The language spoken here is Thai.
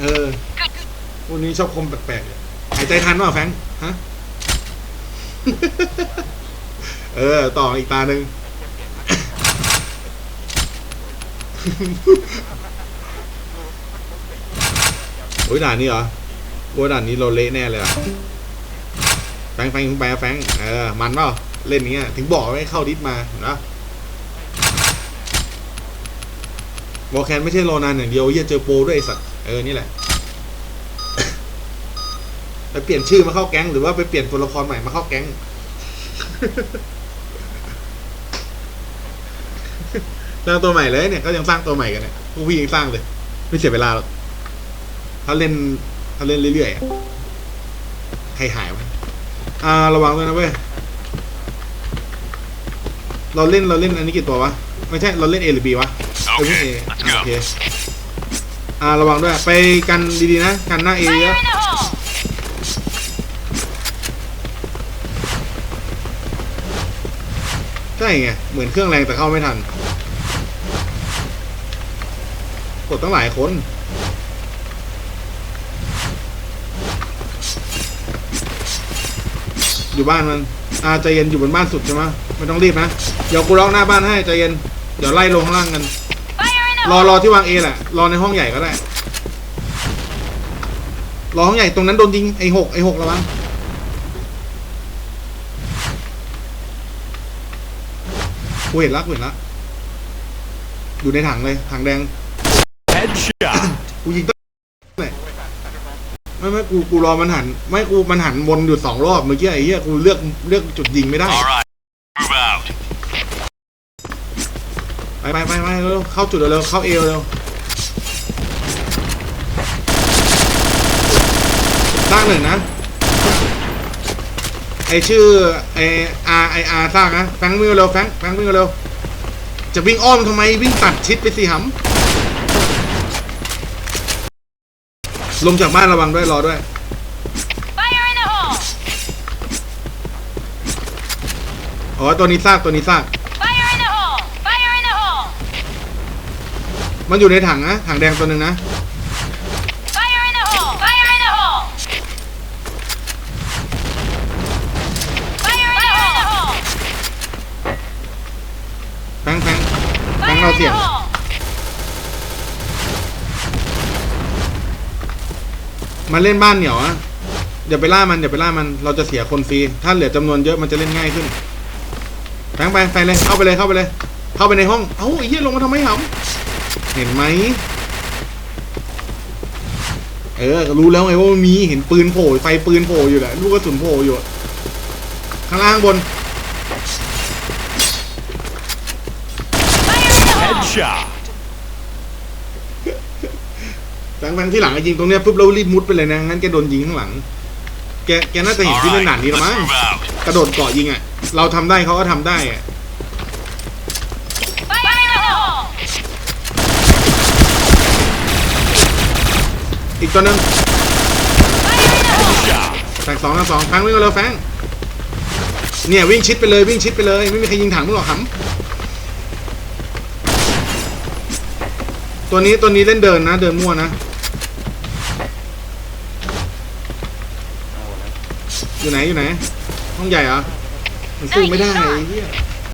เออวกนี้ชอบคมแปลกๆเนี่ยหายใจทันว่าแฟงฮะ เออ ต่ออีกตาหนึ่งโอ้ยด่านนี้เหรอโอ้ยด่านนี้เราเละแน่เลยอะแฟงแฟงแปลแฟงเออ มันเปล่าเล่นอย่างเงี้ถึงบอกไม่เข้าดิสมาเนะวอลแคนไม่ใช่โรนานอย่างเดียวเฮียเจอโปรด้วยไอ้สัตว์ เออ นี่แหละ ไปเปลี่ยนชื่อมาเข้าแก๊ง หรือว่าไปเปลี่ยนตัวละครใหม่มาเข้าแก๊ง สร้างตัวใหม่เลยเนี่ยก็ยังสร้างตัวใหม่กันเนี่ยพวกพี่ยังสร้างเลย ไม่เสียเวลาหรอกถ้าเล่นถ้าเล่นเรื่อยๆอะใครหายวะอ่า ระวังด้วยนะเว้ย เราเล่นเราเล่นอันนี้กี่ตัววะ ไม่ใช่ เราเล่น A หรือ B วะเออเล่น A Okay, let's อะ go. โอเค อ่าระวังด้วย ไปกันดีๆนะ กันหน้า A เยอะใช่ไง เหมือนเครื่องแรงแต่เข้าไม่ทัน กดตั้งหลายคนอยู่บ้านมันอาใจเย็นอยู่บนบ้านสุดใช่ไหมไม่ต้องรีบนะ เดี๋ยวกูล็อกหน้าบ้านให้ใจเย็น เดี๋ยวไล่ลงข้างล่างกัน รอรอที่วางเอแหละ รอในห้องใหญ่ก็ได้ รอห้องใหญ่ตรงนั้นโดนยิงไอหกไอหกระวังกูเห็นละกูเห็นละอยู่ในถังเลย ถังแดง กูยิงตั้งเลยไม่ไม่กูกูรอมันหัน ไม่กูมันหันวนอยู่สองรอบเมื่อกี้ไอ้เหี้ยกูเลือกเลือกจุดยิงไม่ได้ ไปไปไปไปเร็วเข้าจุดเร็วเข้าเอวเร็วสร้างหนึ่งนะไอชื่อไออาไออาสร้างนะแฟงวิ่งเร็วแฟงแฟงวิ่งเร็วจะวิ่งอ้อมทำไมวิ่งตัดชิดไปสิหำลงจากบ้านระวังด้วยรอด้วย Fire in the hole! อ๋อตัวนี้ซากตัวนี้ซาก Fire in the hole! Fire in the hole! มันอยู่ในถังนะ ถังแดงตัวหนึ่งนะ Fire in the hole! Fire in the hole! Fire in the hole! แฟงแฟงแฟง Fire เรา in เสี่ย the ง hole! มาเล่นบ้านเหนียวอะอย่าไปล่ามันอย่าไปล่ามันเราจะเสียคนฟรีถ้าเหลือจำนวนเยอะมันจะเล่นง่ายขึ้นแฟงไปไปเลยเข้าไปเลยเข้าไปเลย เข้าไปในห้องเอ้าไอ้เหี้ยลงมาทำไมหำ เห็นไหม เออ รู้แล้วไงว่ามันมี เห็นปืนโผล่ ไฟปืนโผล่อยู่แหละ ลูกกระสุนโผล่อยู่อะข้างล่างบน Fire in the hole! Headshot. แฟงแฟงที่หลังไอ้ยิงตรงเนี้ยปุ๊บเรารีบมุดไปเลยนะ งั้นแกโดนยิงข้างหลัง แก แกน่าจะเห็น All ที่เล่นหนาน right, นี้ละ let's มั้ง move out. กระโดดเกาะยิงอะ เราทำได้เขาก็ทำได้อะ Fire in the hole! อีกตัวหนึง Fire in the hole! Shot. แฟงสองแฟงสองแฟงวิ่งเร็วแฟงเนี่ยวิ่งชิดไปเลยวิ่งชิดไปเลย ไม่มีใครยิงถังมึงหรอกหำตัวนี้ตัวนี้เล่นเดินนะ เดินมั่วนะอยู่ไหนอยู่ไหนห้องใหญ่เหรอมันสู้ไม่ได้ไอ้เหี้ย